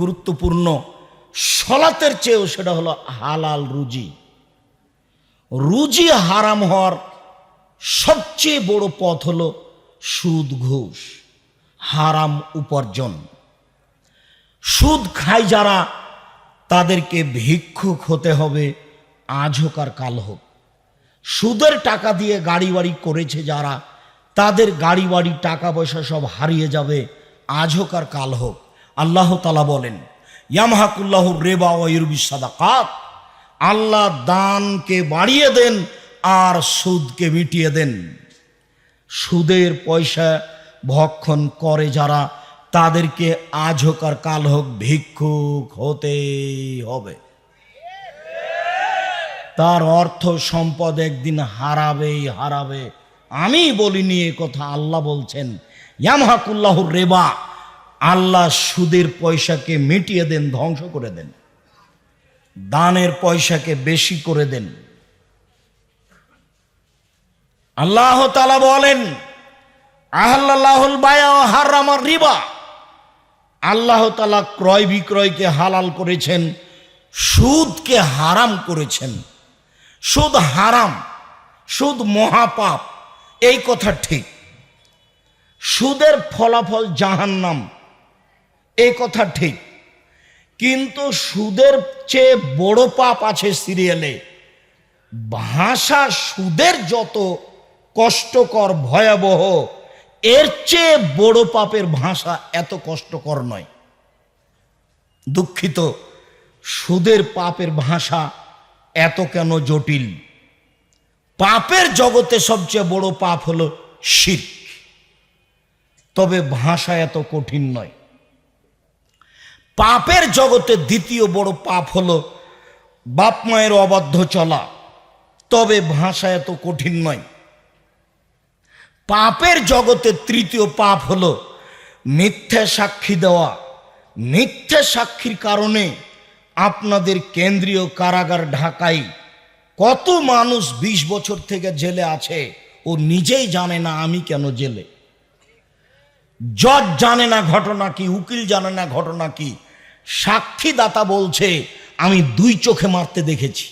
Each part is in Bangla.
গুরুত্বপূর্ণ। সলাতের চেয়েও সেটা হলো হালাল রুজি। রুজি হারাম হওয়ার সবচেয়ে বড় পথ হলো সুদ ঘুষ, হারাম উপার্জন। সুদ খায় যারা, তাদেরকে ভিক্ষুক হতে হবে আজ হোক আর কাল হোক। সুদের টাকা দিয়ে গাড়ি বাড়ি করেছে যারা, তাদের গাড়ি বাড়ি টাকা পয়সা সব হারিয়ে যাবে আজ হোক আর কাল হোক। আল্লাহ তালা বলেন, ইয়ামহাকুল্লাহ রেবা ওয়ুরবি সাদাকাত। আল্লাহ দানকে বাড়িয়ে দেন আর সুদকে মিটিয়ে দেন। সুদের পয়সা ভক্ষণ করে যারা, তাদেরকে আজ হোক আর কাল হোক ভিক্ষুক হতে হবে। তার অর্থ সম্পদ একদিন হারাবেই হারাবে। আমি বলিনি এ কথা, আল্লাহ বলছেন ইয়ামহাকুল্লাহুর রেবা আল্লাহ সুদের পয়সাকে মিটিয়ে দেন, ধ্বংস করে দেন। দানের পয়সাকে বেশি করে দেন। আল্লাহ তালা বলেন আহ্লাহুল বায়া রিবা। আল্লাহ তালা ক্রয় বিক্রয়কে হালাল করেছেন, সুদকে হারাম করেছেন। সুদ হারাম, সুদ মহাপাপ, এই কথা ঠিক। সুদের ফলাফল জাহান্নাম। এই কথা ঠিক। কিন্তু সুদের চেয়ে বড় পাপ আছে সিরিয়ালে। ভাষা সুদের যত কষ্টকর, ভয়াবহ, এর চেয়ে বড় পাপের ভাষা এত কষ্টকর নয়। দুঃখিত, সুদের পাপের ভাষা এত কেন জটিল? পাপের জগতে সবচেয়ে বড় পাপ হলো শির তবে ভাষা এত কঠিন নয়। পাপের জগতে দ্বিতীয় বড় পাপ হলো বাপ মায়ের অবাধ্য চলা। তবে ভাষা এত কঠিন নয়। পাপের জগতে তৃতীয় পাপ হলো মিথ্যা সাক্ষী দেওয়া। মিথ্যা সাক্ষীর কারণে আপনাদের কেন্দ্রীয় কারাগার ঢাকায় কত মানুষ ২০ বছর থেকে জেলে আছে ও নিজেই জানে না আমি কেন জেলে। জজ জানে না ঘটনা কি, উকিল জানে না ঘটনা কি সাক্ষীদাতা বলছে, আমি দুই চোখে মারতে দেখেছি।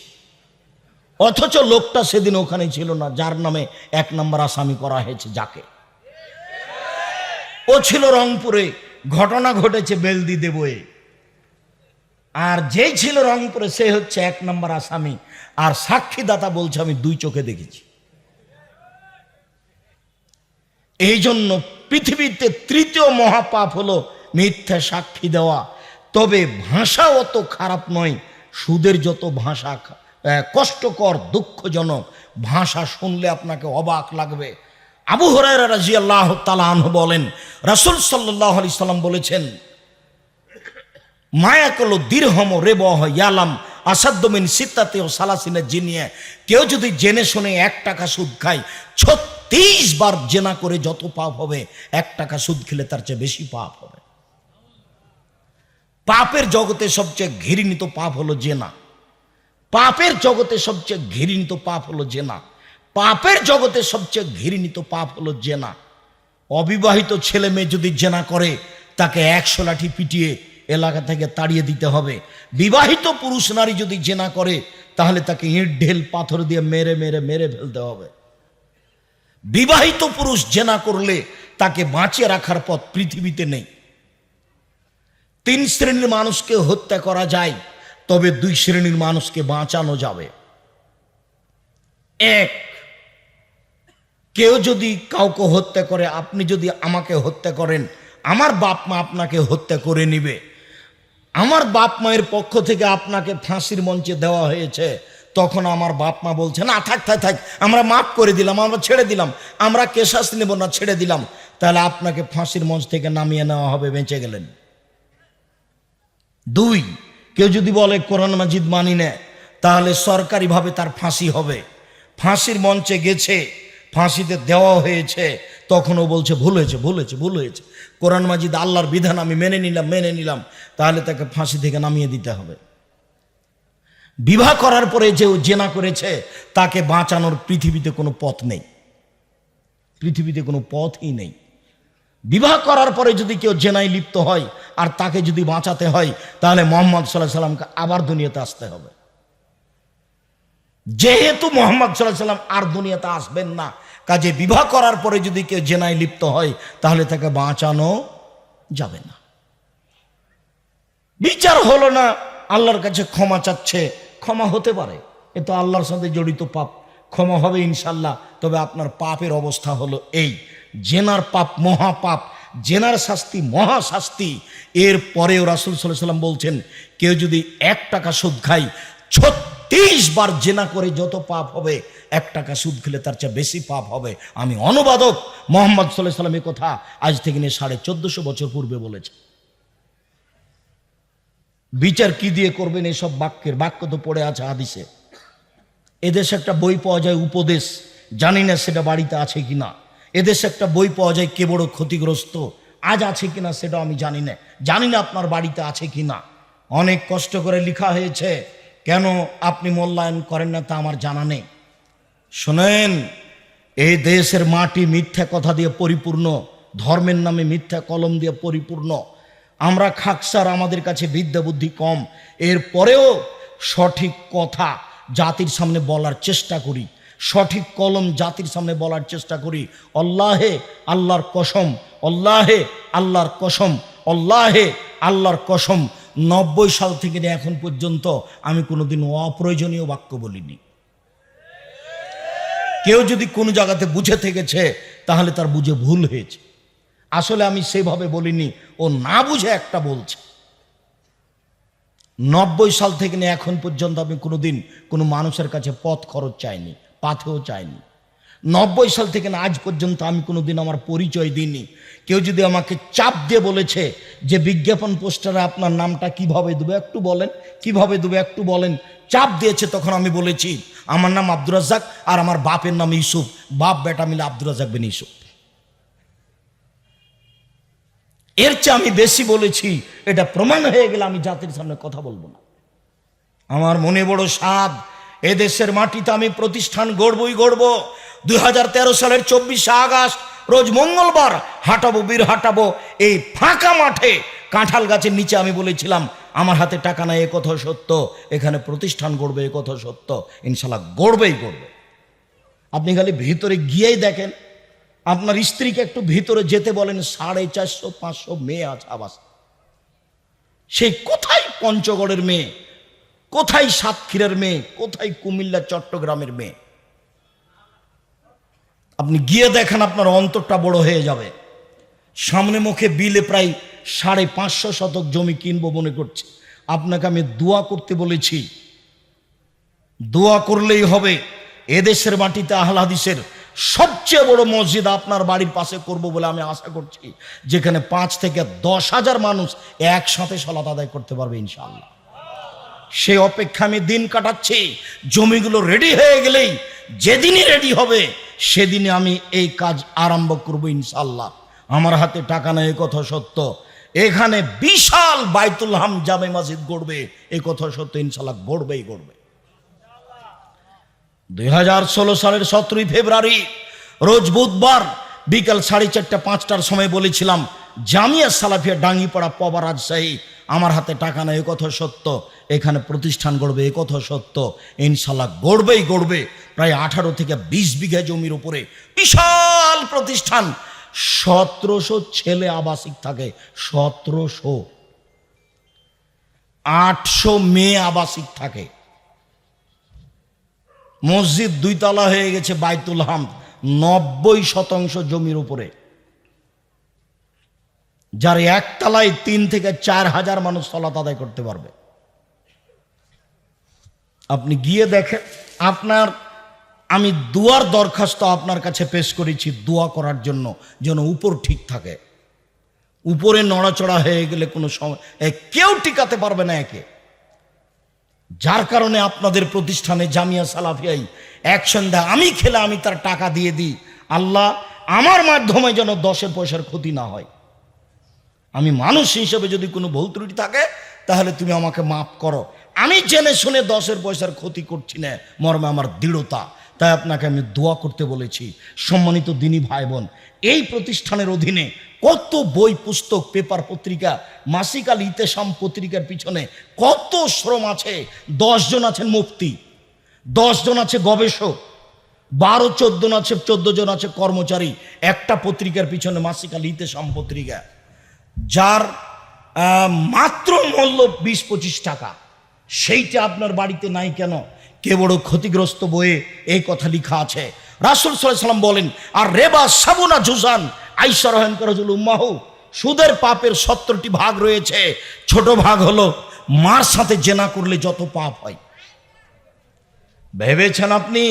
অথচ লোকটা সেদিন ওখানে ছিল না, যার নামে এক নম্বর আসামি করা হয়েছে যাকে। ও ছিল রংপুরে, ঘটনা ঘটেছে বেলদি দেবয়ে। আর যেই ছিল রংপুরে, সে হচ্ছে এক নম্বর আসামি। আর সাক্ষীদাতা বলছে, আমি দুই চোখে দেখেছি। এই জন্য পৃথিবীতে তৃতীয় মহাপাপ হলো মিথ্যা সাক্ষী দেওয়া। তবে ভাষা অত খারাপ নয়। সুদের যত ভাষা কষ্টকর, দুঃখজনক, ভাষা শুনলে আপনাকে অবাক লাগবে। আবু হরাই রাজি আল্লাহ তালাহ বলেন, রাসুল সাল্লাহ আলি সাল্লাম বলেছেন, মায়া কলো দীর্ঘম রেব ইয়ালাম আসাদ্দমিন সিত্তাতে ও সালাসিনে জিনিয়ে। কেউ যদি জেনে শুনে এক টাকা সুদ খায়, ছত্রিশ বার জেনা করে যত পাপ হবে, এক টাকা সুদ খেলে তার চেয়ে বেশি পাপ হবে। পাপের জগতে সবচেয়ে ঘৃণিত পাপ হলো জেনা। পাপের জগতে সবচেয়ে ঘৃণিত পাপ হলো জেনা। পাপের জগতে সবচেয়ে ঘৃণিত পাপ হলো জেনা। অবিবাহিত ছেলে মেয়ে যদি জেনা করে, তাকে একশো লাঠি পিটিয়ে এলাকা থেকে তাড়িয়ে দিতে হবে। বিবাহিত পুরুষ নারী যদি জেনা করে, তাহলে তাকে ইট, ঢেল, পাথর দিয়ে মেরে মেরে মেরে ফেলতে হবে। বিবাহিত পুরুষ জেনা করলে তাকে বাঁচিয়ে রাখার পথ পৃথিবীতে নেই। তিন শ্রেণির মানুষকে হত্যা করা যায়, তবে দুই শ্রেণির মানুষকে বাঁচানো যাবে। এক, কেউ যদি কাউকে হত্যা করে, আপনি যদি আমাকে হত্যা করেন, আমার বাপ মা আপনাকে হত্যা করে নিবে। আমার বাপ মায়ের পক্ষ থেকে আপনাকে ফাঁসির মঞ্চে দেওয়া হয়েছে। তখন আমার বাপ মা বলছে, না, থাক থাক থাক, আমরা মাফ করে দিলাম, আমরা ছেড়ে দিলাম, আমরা কেশাস নেব না, ছেড়ে দিলাম। তাহলে আপনাকে ফাঁসির মঞ্চ থেকে নামিয়ে নেওয়া হবে, বেঁচে গেলেন। দুই, কেউ যদি বলে কোরআন মাজিদ মানি না, তাহলে সরকারিভাবে তার ফাঁসি হবে। ফাঁসির মঞ্চে গেছে, ফাঁসিতে দেওয়া হয়েছে, তখনও বলছে, ভুল হয়েছে ভুল হয়েছে ভুল হয়েছে। কোরআন মাজিদ আল্লাহর বিধান, আমি মেনে নিলাম মেনে নিলাম। তাহলে তাকে ফাঁসি থেকে নামিয়ে দিতে হবে। বিবাহ করার পরে যে জেনা করেছে, তাকে বাঁচানোর পৃথিবীতে কোনো পথ নেই। পৃথিবীতে কোনো পথই নেই। বিবাহ করার পরে যদি কেউ জেনায় লিপ্ত হয় আর তাকে যদি বাঁচাতে হয়, তাহলে মোহাম্মদ সাল্লাহ সাল্লামকে আবার দুনিয়াতে আসতে হবে। যেহেতু মোহাম্মদ সাল্লাহ সাল্লাম আর দুনিয়াতে আসবেন না, কাজে বিবাহ করার পরে যদি কেউ জেনায় লিপ্ত হয়, তাহলে তাকে বাঁচানো যাবে না। বিচার হলো না, আল্লাহর কাছে ক্ষমা চাচ্ছে, ক্ষমা হতে পারে, এ তো আল্লাহর সাথে জড়িত পাপ, ক্ষমা হবে ইনশাল্লাহ, তবে আপনার পাপের অবস্থা হলো এই জেনার পাপ মহা পাপ জেনার শাস্তি মহা শাস্তি এর পরেও রাসুল সাল্লাহ সাল্লাম বলছেন, কেউ যদি এক টাকা সুদ খায়, ছত্রিশ বার জেনা করে যত পাপ হবে, এক টাকা সুদ খেলে তার চেয়ে বেশি পাপ হবে। আমি অনুবাদক মোহাম্মদ সাল্লাহ সাল্লাম কথা আজ থেকে নিয়ে সাড়ে চোদ্দশো বছর পূর্বে বলেছে বিচার কি দিয়ে করবেন এসব বাক্যের? বাক্য তো পড়ে আছে হাদিসে। এদেশে একটা বই পাওয়া যায়, উপদেশ। জানি না সেটা বাড়িতে আছে কি না এদেশে একটা বই পাওয়া যায় কে বড় ক্ষতিগ্রস্ত, আজ আছে কিনা সেটা আমি জানি না। জানি না আপনার বাড়িতে আছে কি না অনেক কষ্ট করে লেখা হয়েছে, কেন আপনি মূল্যায়ন করেন না তা আমার জানা নেই। শোনেন, এই দেশের মাটি মিথ্যা কথা দিয়ে পরিপূর্ণ, ধর্মের নামে মিথ্যা কলম দিয়ে পরিপূর্ণ। আমরা খাকসার আমাদের কাছে বিদ্যা বুদ্ধি কম। এরপরেও সঠিক কথা জাতির সামনে বলার চেষ্টা করি। সঠিক কলম জাতির সামনে বলার চেষ্টা করি। অল্লাহে আল্লাহর কসম অল্লাহে আল্লাহর কসম অল্লাহে আল্লাহর কসম। নব্বই সাল থেকে এখন পর্যন্ত আমি কোনোদিন অপ্রয়োজনীয় বাক্য বলিনি। কেউ যদি কোনো জায়গাতে বুঝে থেকেছে, তাহলে তার বুঝে ভুল হয়েছে। আসলে আমি সেভাবে বলিনি, ও না বুঝে একটা বলছে। নব্বই সাল থেকে এখন পর্যন্ত আমি কোনোদিন কোনো মানুষের কাছে পথ খরচ চাইনি। পাথেও চাইনি। নব্বই সাল থেকে না, আজ পর্যন্ত আমি কোনোদিন আমার পরিচয় দিইনি। কেউ যদি আমাকে চাপ দিয়ে বলেছে যে বিজ্ঞাপন পোস্টারে আপনার নামটা কীভাবে দেবে, একটু বলেন, কীভাবে দেবে, একটু বলেন। চাপ দিয়েছে তখন আমি বলেছি, আমার নাম আব্দুর রাজ্জাক আর আমার বাপের নাম ইউসুফ। বাপ, বেটা মিলে আব্দুর রাজ্জাক বিন ইউসুফ। এর চেয়ে আমি বেশি বলেছি, এটা প্রমাণ হয়ে গেলে আমি জাতির সামনে কথা বলব না। আমার মনে বড় সাদ এদেশের মাটিতে আমি প্রতিষ্ঠান গড়বই গড়ব। দুই হাজার তেরো সালের চব্বিশে আগস্ট, রোজ মঙ্গলবার হাঁটাবো, বীর হাঁটাবো। এই ফাঁকা মাঠে কাঁঠাল গাছের নিচে আমি বলেছিলাম, আমার হাতে টাকা নাই, এ কথা সত্য। এখানে প্রতিষ্ঠান গড়বে, এ কথা সত্য। ইনশাল্লাহ গড়বেই গড়বে। আপনি খালি ভিতরে গিয়েই দেখেন, আপনার স্ত্রীকে একটু ভিতরে যেতে বলেন, সাড়ে চারশো, পাঁচশো মেয়ে আছে আবাস সেই কোথায় পঞ্চগড়ের মেয়ে? কোথায় সাতক্ষীরের মেয়ে, কোথায় কুমিল্লা, চট্টগ্রামের মেয়ে? আপনি গিয়ে দেখেন আপনার অন্তরটা বড় হয়ে যাবে। সামনে মুখে বিলে প্রায় সাড়ে পাঁচশো শতক জমি কিনবো মনে করছে। আপনাকে আমি দোয়া করতে বলেছি। দোয়া করলেই হবে। এদেশের মাটিতে আহলাদিসের সবচেয়ে বড় মসজিদ আপনার বাড়ির পাশে করব বলে আমি আশা করছি, যেখানে পাঁচ থেকে দশ হাজার মানুষ একসাথে সলাত আদায় করতে পারবে ইনশাআল্লাহ। সে অপেক্ষা আমি দিন কাটাচ্ছি। জমিগুলো রেডি হয়ে গেলেই যেদিনই রেডি হবে, সেদিনে আমি এই কাজ আরম্ভ করব ইনশাল্লাহ আমার হাতে টাকা নেই কথা সত্য। এখানে বিশাল বাইতুল হাম জামে মসজিদ গড়বে এই কথা সত্য ইনশাল্লাহ গড়বেই গড়বে। দুই হাজার ষোলো সালের সতেরোই ফেব্রুয়ারি, রোজ বুধবার বিকাল সাড়ে চারটা পাঁচটার সময় বলেছিলাম, জামিয়া সালাফিয়া ডাঙ্গিপাড়া পবা রাজশাহী আমার হাতে টাকা নেই কথা সত্য। এখানে প্রতিষ্ঠান গড়বে, এ কথা সত্য। ইনশাল্লাহ গড়বেই গড়বে। প্রায় আঠারো থেকে বিশ বিঘা জমির উপরে বিশাল প্রতিষ্ঠান। সতেরোশো ছেলে আবাসিক থাকে, সতেরোশো। আটশো মেয়ে আবাসিক থাকে। মসজিদ দুইতলা হয়ে গেছে বাইতুল হাম নব্বই শতাংশ জমির উপরে। যার একতলায় তিন থেকে চার হাজার মানুষ সলাত আদায় করতে পারবে। আপনি গিয়ে দেখেন, আপনার, আমি দুয়ার দরখাস্ত আপনার কাছে পেশ করেছি দোয়া করার জন্য, যেন উপর ঠিক থাকে। উপরে নড়াচড়া হয়ে গেলে কোনো সময় কেউ টিকাতে পারবে না একে। যার কারণে আপনাদের প্রতিষ্ঠানে জামিয়া সালাফিয়াই এক সন্ধ্যা আমি খেলে আমি তার টাকা দিয়ে দিই। আল্লাহ, আমার মাধ্যমে যেন দশের পয়সার ক্ষতি না হয়। আমি মানুষ হিসেবে যদি কোনো ভুল ত্রুটি থাকে, তাহলে তুমি আমাকে মাফ করো। আমি জেনে শুনে দশের পয়সার ক্ষতি করছি না, মর্মে আমার দৃঢ়তা। তাই আপনাকে আমি দোয়া করতে বলেছি, সম্মানিত দিনী ভাই বোন এই প্রতিষ্ঠানের অধীনে কত বই, পুস্তক, পেপার পত্রিকা মাসিকাল ইতেসাম পত্রিকার পিছনে কত শ্রম আছে? জন আছেন মুফতি জন আছে গবেষক, বারো, চোদ্দ আছে, চোদ্দ জন আছে কর্মচারী। একটা পত্রিকার পিছনে মাসিকাল ইতেসাম পত্রিকা। যার মাত্র মূল্য বিশ পঁচিশ টাকা। সেইটা আপনার বাড়িতে নাই কেন? কে বড় ক্ষতিগ্রস্ত বইয়ে এই কথা লিখা আছে। রাসুল সাল্লাম বলেন, আর রেবা সাবুনা জুজান, আইসা রহেন করজুল উম্মাহু, সুদের পাপের সত্তরটি ভাগ রয়েছে। ছোট ভাগ হলো মার সাথে জেনা করলে যত পাপ হয়। ভেবেছেন আপনি?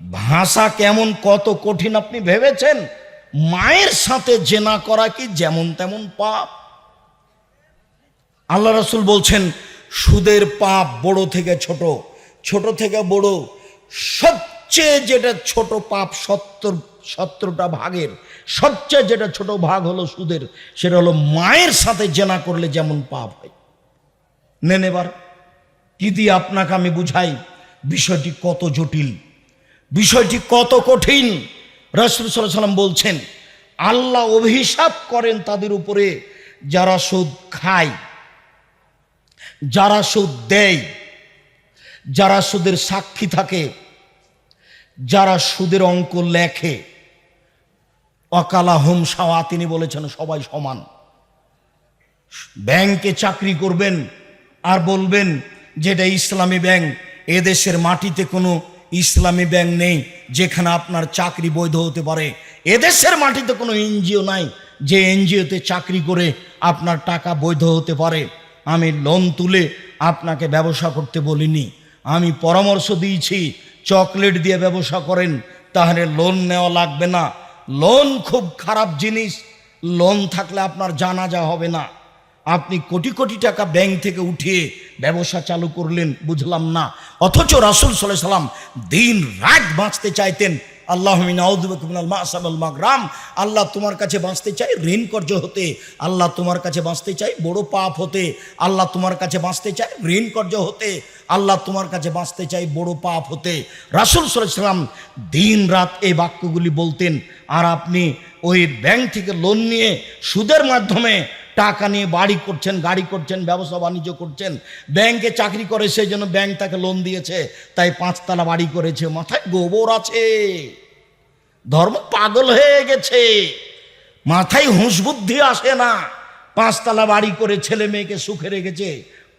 ভাষা কেমন, কত কঠিন আপনি ভেবেছেন? মায়ের সাথে জেনা করা কি যেমন তেমন পাপ? আল্লাহ রাসুল বলছেন, সুদের পাপ বড় থেকে ছোট ছোট থেকে বড়। সবচেয়ে যেটা ছোট পাপ সত্তর, সত্তরটা ভাগের, সবচেয়ে যেটা ছোট ভাগ হলো সুদের, সেটা হলো মায়ের সাথে জেনা করলে যেমন পাপ হয়। নেন এবার, কি দিয়ে আপনাকে আমি বুঝাই? বিষয়টি কত জটিল, বিষয়টি কত কঠিন। রসুল সাল্লাম বলছেন, আল্লাহ অভিশাপ করেন তাদের উপরে যারা সুদ খায়, যারা সুদ দেয়, যারা সুদের সাক্ষী থাকে, যারা সুদের অঙ্ক লেখে। অকালা হোম সাওয়া, তিনি বলেছেন সবাই সমান। ব্যাংকে চাকরি করবেন আর বলবেন, যেটা ইসলামী ব্যাংক, এদেশের মাটিতে কোনো ইসলামী ব্যাংক নেই, যেখানে আপনার চাকরি বৈধ হতে পারে। এদেশের মাটিতে কোনো এনজিও নাই, যে এনজিওতে চাকরি করে আপনার টাকা বৈধ হতে পারে। আমি লোন তুলে আপনাকে ব্যবসা করতে বলিনি। আমি পরামর্শ দিয়েছি, চকলেট দিয়ে ব্যবসা করেন, তাহলে লোন নেওয়া লাগবে না। লোন খুব খারাপ জিনিস, লোন থাকলে আপনার জানাজা হবে না। আপনি কোটি কোটি টাকা ব্যাংক থেকে উঠিয়ে ব্যবসা চালু করলেন, বুঝলাম না। অথচ রাসুল সাল্লাহ সাল্লাম দিন রাত বাঁচতে চাইতেন। আল্লাহ মাগরাম। আল্লাহ তোমার কাছে বাঁচতে চাই ঋণ কর্য হতে। আল্লাহ তোমার কাছে বাঁচতে চাই বড় পাপ হতে। আল্লাহ তোমার কাছে বাঁচতে চাই ঋণ কর্য হতে। আল্লাহ তোমার কাছে বাঁচতে চাই বড় পাপ হতে। রাসুল সাল্লাম দিন রাত এই বাক্যগুলি বলতেন, আর আপনি ওই ব্যাংক থেকে লোন নিয়ে সুদের মাধ্যমে টাকা নিয়ে বাড়ি করছেন, গাড়ি করছেন, ব্যবসা বাণিজ্য করছেন, ব্যাংকে চাকরি করে সেই জন্য ব্যাংক তাকে লোন দিয়েছে, তাই পাঁচতলা বাড়ি করেছে, মাথায় গোবর আছে। ধর্ম পাগল হয়ে গেছে। মাথায় হুঁশ বুদ্ধি আসে না। পাঁচতলা বাড়ি করে ছেলে মেয়েকে সুখে রেখেছে,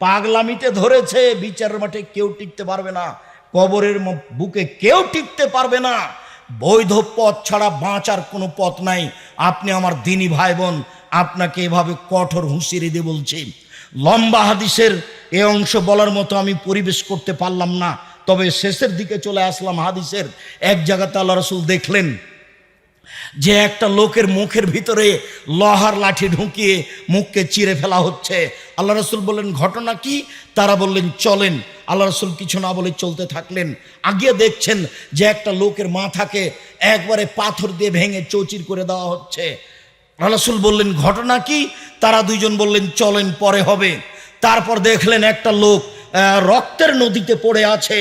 পাগলামিতে ধরেছে, বিচারের মাঠে কেউ টিকতে পারবে না, কবরের বুকে কেউ টিকতে পারবে না। বৈধ পথ ছাড়া বাঁচার কোনো পথ নাই। আপনি আমার দিনী ভাই বোন আপনাকে এভাবে কঠোর হুঁশিয়ে দিয়ে বলছি, লম্বা হাদিসের এ অংশ বলার মতো আমি পরিবেশ করতে পারলাম না, তবে শেষের দিকে চলে আসলাম হাদিসের, এক জায়গাতে আল্লাহ রসুল দেখলেন যে একটা লোকের মুখের ভিতরে লোহার লাঠি ঢুকিয়ে মুখকে চিরে ফেলা হচ্ছে। আল্লাহ রসুল বললেন, ঘটনা কি? তারা বললেন, চলেন। আল্লাহ রসুল কিছু না বলে চলতে থাকলেন। আগিয়ে দেখছেন যে একটা লোকের মাথাকে একবারে পাথর দিয়ে ভেঙে চৌচির করে দেওয়া হচ্ছে। রাসুল বললেন, ঘটনা কি? তারা দুইজন বললেন, চলেন, পরে হবে। তারপর দেখলেন একটা লোক রক্তের নদীতে পড়ে আছে।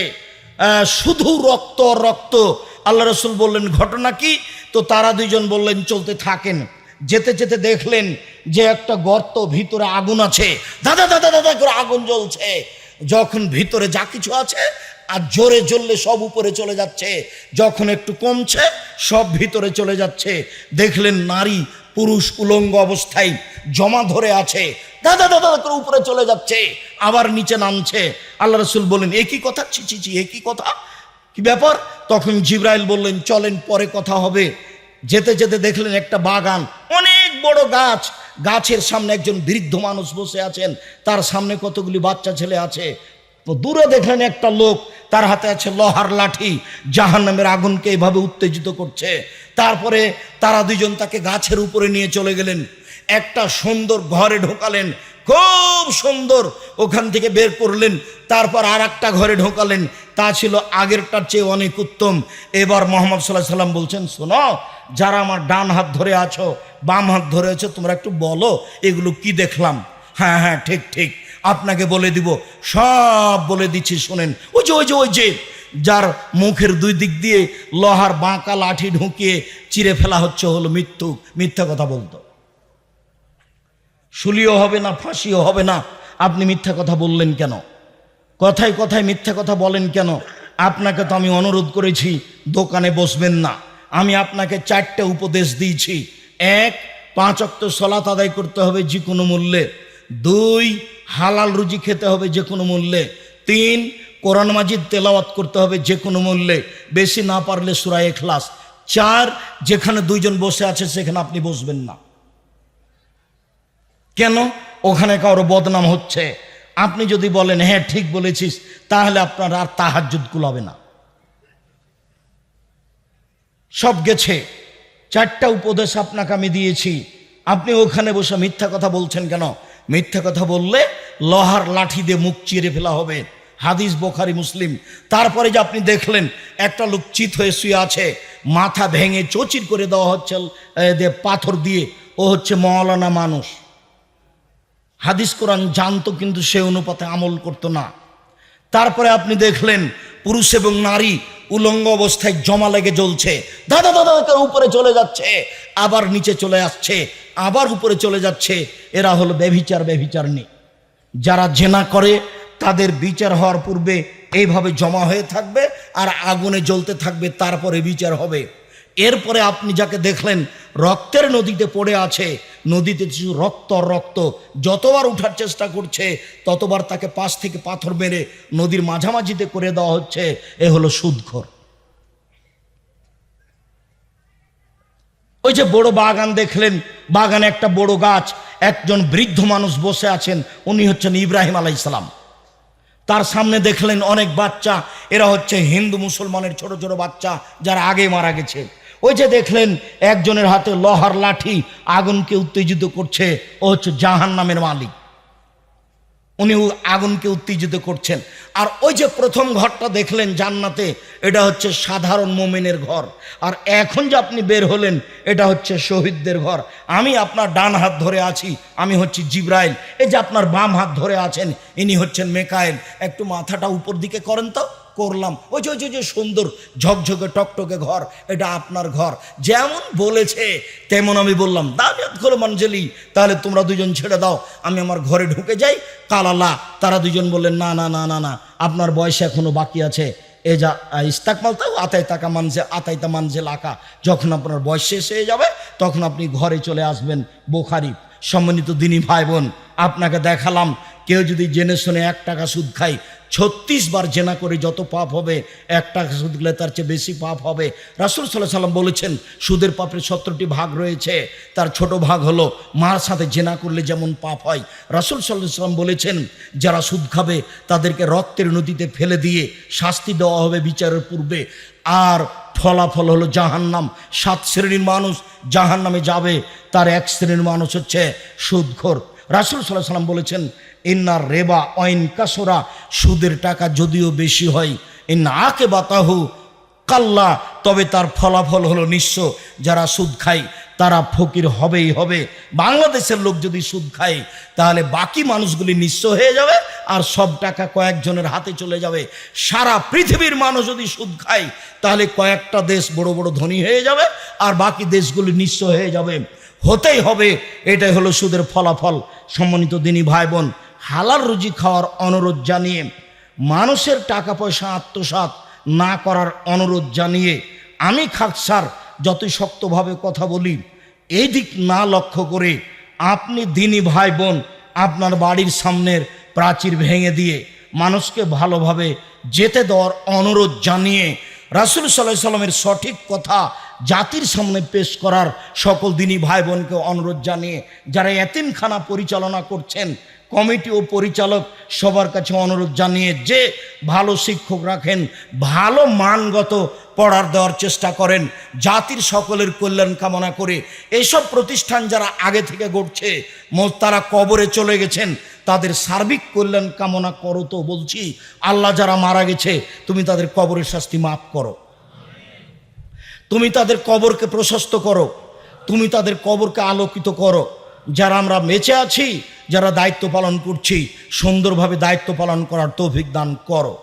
শুধু রক্ত রক্ত। আল্লাহ রসুল বললেন, ঘটনা কি? তো তারা দুইজন বললেন, চলতে থাকেন। যেতে যেতে দেখলেন যে একটা গর্ত ভিতরে আগুন আছে। দাদা দাদা দাদা করে আগুন জ্বলছে। যখন ভিতরে যা কিছু আছে, আর জোরে জ্বললে সব উপরে চলে যাচ্ছে। যখন একটু কমছে, সব ভিতরে চলে যাচ্ছে। দেখলেন নারী পুরুষ উলঙ্গ অবস্থায় জমা ধরে আছে। দাদা দাদা করে উপরে চলে যাচ্ছে, আবার নিচে নামছে। আল্লাহ রসুল বললেন একই কথা? ছি ছি ছি একই কথা? কি ব্যাপার? তখন জিব্রাইল বললেন, চলেন, পরে কথা হবে। যেতে যেতে দেখলেন একটা বাগান, অনেক বড় গাছ। গাছের সামনে একজন বৃদ্ধ মানুষ বসে আছেন। তার সামনে কতগুলি বাচ্চা ছেলে আছে। দূরে দেখলেন একটা লোক, তার হাতে আছে লোহার লাঠি জাহান নামের আগুনকে এভাবে উত্তেজিত করছে। তারপরে তারা দুজন তাকে গাছের উপরে নিয়ে চলে গেলেন। একটা সুন্দর ঘরে ঢোকালেন, খুব সুন্দর, ওখান থেকে বের করলেন, তারপর আর একটা ঘরে ঢোকালেন। তা ছিল আগেরটার চেয়ে অনেক উত্তম। এবার মোহাম্মদ সাল্লাহ সাল্লাম বলছেন, শোনো, যারা আমার ডান হাত ধরে আছো, বাম হাত ধরে আছো, তোমরা একটু বলো, এগুলো কি দেখলাম? হ্যাঁ হ্যাঁ ঠিক ঠিক। আপনাকে বলে দিব, সব বলে দিচ্ছি, শোনেন। ওই যে ওই যে ওই যে, যার মুখের দুই দিক দিয়ে লোহার বাঁকা লাঠি ঢুকিয়ে চিরে ফেলা হচ্ছে, হলো মৃত্যু মিথ্যা কথা বলতো। শুলিও হবে না, ফাঁসিও হবে না। আপনি মিথ্যা কথা বললেন কেন? কথায় কথায় মিথ্যা কথা বলেন কেন? আপনাকে তো আমি অনুরোধ করেছি, দোকানে বসবেন না। আমি আপনাকে চারটে উপদেশ দিয়েছি। এক, পাঁচ অক্ত সলাত আদায় করতে হবে যে কোনো মূল্যে। দুই, হালাল রুজি খেতে হবে যে কোনো মূল্যে। তিন, কোরআন মাজিদ তেলাওয়াত করতে হবে যে কোনো মূল্যে। বেশি না পারলে সুরায় এখলাস চার, যেখানে দুইজন বসে আছে সেখানে আপনি বসবেন না। কেন? ওখানে কারও বদনাম হচ্ছে। আপনি যদি বলেন হ্যাঁ ঠিক বলেছিস, তাহলে আপনার আর তাহাজুদ কুলাবে না। সব গেছে। চারটা উপদেশ আপনাকে আমি দিয়েছি। আপনি ওখানে বসে মিথ্যা কথা বলছেন কেন? মিথ্যা কথা বললে লোহার লাঠি দিয়ে মুখ চিরে ফেলা হবে। হাদিস বোখারি, মুসলিম। তারপরে যে আপনি দেখলেন, একটা লোক চিত হয়ে শুয়ে আছে, মাথা ভেঙে চচির করে দেওয়া হচ্ছে পাথর দিয়ে। ও হচ্ছে মৌলানা মানুষ। হাদিস কোরআন জানতো, কিন্তু সে অনুপাতে আমল করতো না। তারপরে আপনি দেখলেন, পুরুষ এবং নারী উলঙ্গ অবস্থায় জমা লেগে জ্বলছে। দাদা দাদা উপরে চলে যাচ্ছে? আবার নিচে চলে আসছে। আবার উপরে চলে যাচ্ছে। এরা হলো ব্যভিচার ব্যভিচারনি যারা জেনা করে, তাদের বিচার হওয়ার পূর্বে এইভাবে জমা হয়ে থাকবে আর আগুনে জ্বলতে থাকবে, তারপরে বিচার হবে। এরপরে আপনি যাকে দেখলেন, রক্তের নদীতে পড়ে আছে। নদীতে কিছু রক্ত রক্ত। যতবার উঠার চেষ্টা করছে, ততবার তাকে পাশ থেকে পাথর মেরে নদীর মাঝামাঝিতে করে দেওয়া হচ্ছে। এ হলো সুদখোর ওই যে বড় বাগান দেখলেন, বাগানে একটা বড় গাছ, একজন বৃদ্ধ মানুষ বসে আছেন, উনি হচ্ছেন ইব্রাহিম আলাইসালাম তার সামনে দেখলেন অনেক বাচ্চা, এরা হচ্ছে হিন্দু মুসলমানের ছোট ছোট বাচ্চা যারা আগে মারা গেছে। ওই যে দেখলেন একজনের হাতে লহার লাঠি, আগুনকে উত্তেজিত করছে, ও হচ্ছে জাহান নামের মালিক। উনি আগুনকে উত্তেজিত করছেন। আর ওই যে প্রথম ঘরটা দেখলেন জান্নাতে, এটা হচ্ছে সাধারণ মোমেনের ঘর। আর এখন যে আপনি বের হলেন, এটা হচ্ছে শহীদদের ঘর। আমি আপনার ডান হাত ধরে আছি, আমি হচ্ছি জিব্রাইল। এই যে আপনার বাম হাত ধরে আছেন, ইনি হচ্ছেন মেকায়েল একটু মাথাটা উপর দিকে করেন তো। করলাম। ওই যে যে সুন্দর ঝকঝকে টকটকে ঘর, এটা আপনার ঘর। যেমন বলেছে, তেমন আমি বললাম দাবিয়াত করো মঞ্জলি, তাহলে তোমরা দুজন ছেড়ে দাও, আমি আমার ঘরে ঢুকে যাই। কালালা তারা দুজন বললেন, না না না না না, আপনার বয়স এখনও বাকি আছে। এ যা ইস্তাকমাল তাও আতাই তাকা মানজে আতাইতা মানজে লাকা। যখন আপনার বয়স শেষ হয়ে যাবে, তখন আপনি ঘরে চলে আসবেন বোখারি। সম্মানিত দিনী ভাই বোন, আপনাকে দেখালাম, কেউ যদি জেনে শুনে এক টাকা সুদ খায় ছত্রিশ বার জেনা করে যত পাপ হবে এক টাকা সুদ গেলে তার চেয়ে বেশি পাপ হবে। রাসুল সাল্লাহ সাল্লাম বলেছেন, সুদের পাপের সত্তরটি ভাগ রয়েছে, তার ছোট ভাগ হলো মার সাথে জেনা করলে যেমন পাপ হয়। রাসুল সাল্লাহ সাল্লাম বলেছেন, যারা সুদ খাবে, তাদেরকে রক্তের নদীতে ফেলে দিয়ে শাস্তি দেওয়া হবে বিচারের পূর্বে। আর ফলাফল হলো জাহান্নাম। সাত শ্রেণির মানুষ জাহান্নামে যাবে, তার এক শ্রেণির মানুষ হচ্ছে সুদখোর। রাসুল সাল্লাহ সাল্লাম বলেছেন ইন্নার রেবা অইন কাসোরা, সুদের টাকা যদিও বেশি হয়, ইন্না আকে বাতাহু কাল্লা, তবে তার ফলাফল হলো নিঃস্ব। যারা সুদ খায়, তারা ফকির হবেই হবে। বাংলাদেশের লোক যদি সুদ খায়, তাহলে বাকি মানুষগুলি নিঃস্ব হয়ে যাবে আর সব টাকা কয়েকজনের হাতে চলে যাবে। সারা পৃথিবীর মানুষ যদি সুদ খায়, তাহলে কয়েকটা দেশ বড় বড় ধনী হয়ে যাবে আর বাকি দেশগুলি নিঃস্ব হয়ে যাবে। হতেই হবে। এটাই হলো সুদের ফলাফল। সম্মানিত দিনী ভাই বোন হালাল রুজি খাওয়ার অনুরোধ জানিয়ে, মানুষের টাকা পয়সা আত্মসাৎ না করার অনুরোধ জানিয়ে আমি খাকসার যতই শক্তভাবে কথা বলি। এই দিক না লক্ষ্য করে আপনি দিনী ভাই বোন আপনার বাড়ির সামনের প্রাচীর ভেঙে দিয়ে মানুষকে ভালোভাবে যেতে দেওয়ার অনুরোধ জানিয়ে রাসুল সাল্লাহ সাল্লামের সঠিক কথা জাতির সামনে পেশ করার সকল দিনী ভাই বোনকে অনুরোধ জানিয়ে যারা এতিমখানা পরিচালনা করছেন, কমিটি ও পরিচালক সবার কাছে অনুরোধ জানিয়ে যে ভালো শিক্ষক রাখেন, ভালো মানগত পড়ার দেওয়ার চেষ্টা করেন, জাতির সকলের কল্যাণ কামনা করে এসব প্রতিষ্ঠান যারা আগে থেকে গড়ছে তারা কবরে চলে গেছেন, তাদের সার্বিক কল্যাণ কামনা করো তো বলছি, আল্লাহ যারা মারা গেছে, তুমি তাদের কবরের শাস্তি মাফ করো। তুমি তাদের কবরকে প্রশস্ত করো। তুমি তাদের কবরকে আলোকিত করো। যারা আমরা বেঁচে আছি, যারা দায়িত্ব পালন করছি, সুন্দরভাবে দায়িত্ব পালন করার তৌফিক দান করো।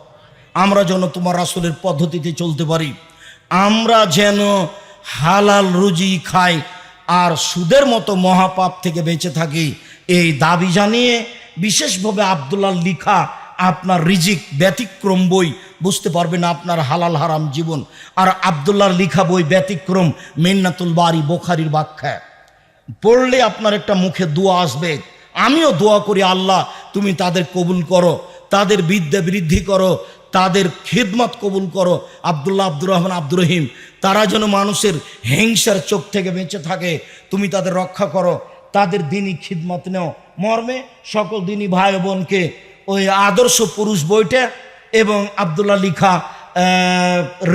আমরা যেন তোমার আসলের পদ্ধতিতে চলতে পারি। আমরা যেন হালাল রুজি খাই আর সুদের মতো মহাপাপ থেকে বেঁচে থাকি। এই দাবি জানিয়ে বিশেষভাবে আবদুল্লাহ লিখা আপনার রিজিক ব্যতিক্রম বই বুঝতে পারবেন আপনার হালাল হারাম জীবন। আর আবদুল্লাহর লিখা বই ব্যতিক্রম মিন্নাতুল বাড়ি বোখারির ব্যাখ্যা। পড়লে আপনার একটা মুখে দোয়া আসবে। আমিও দোয়া করি, আল্লাহ, তুমি তাদের কবুল করো, তাদের বিদ্যা বৃদ্ধি করো, তাদের খিদমত কবুল করো। আবদুল্লাহ আব্দুর রহমান আব্দুর রহিম, তারা যেন মানুষের হিংসার চোখ থেকে বেঁচে থাকে, তুমি তাদের রক্ষা করো, তাদের দিনই খিদমত নেও। মর্মে সকল দিনই ভাই বোনকে ওই আদর্শ পুরুষ বইটা এবং আবদুল্লাহ লিখা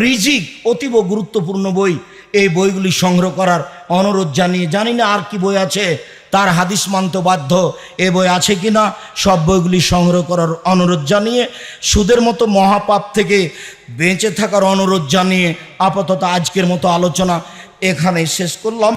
রিজিক, অতীব গুরুত্বপূর্ণ বই। এই বইগুলি সংগ্রহ করার অনুরোধ জানিয়ে, জানি না আর কি বই আছে, তার হাদিস মানতে বাধ্য। এ বই আছে কি না, সব বইগুলি সংগ্রহ করার অনুরোধ জানিয়ে, সুদের মতো মহাপাপ থেকে বেঁচে থাকার অনুরোধ জানিয়ে আপাতত আজকের মতো আলোচনা এখানে শেষ করলাম।